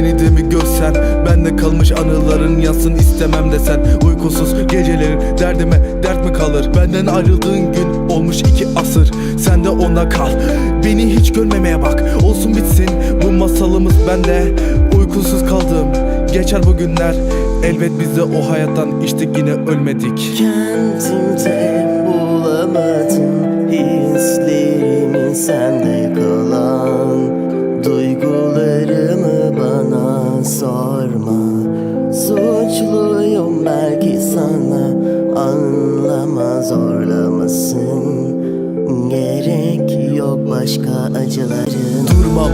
beni de mi görsen. Bende kalmış anıların yansın istemem desen. Uykusuz geceleri derdime dert mi kalır? Benden ayrıldığın gün olmuş iki asır. Sen de ona kal. Beni hiç görmemeye bak. Olsun bitsin bu masalımız bende. Uykusuz kaldım. Geçer bu günler. Elbet biz de o hayattan içtik yine ölmedik. Kendimde bulamadım Hislerimin sende kalan Duygularımı bana sorma. Suçluyum belki sana. Anlama zorlamasın. Gerek yok başka acıların. Durmam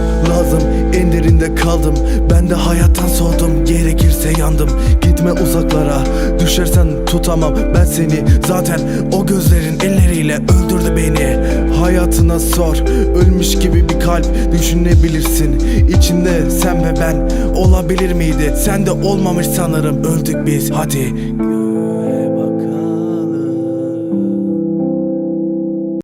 en derinde kaldım Ben de hayattan soğudum. Gerekirse yandım Gitme uzaklara. Düşersen tutamam ben seni. Zaten o gözlerin elleriyle öldürdü beni. Hayatına sor ölmüş gibi bir kalp düşünebilirsin. İçinde sen ve ben olabilir miydi? Sen de olmamış sanırım. Öldük biz hadi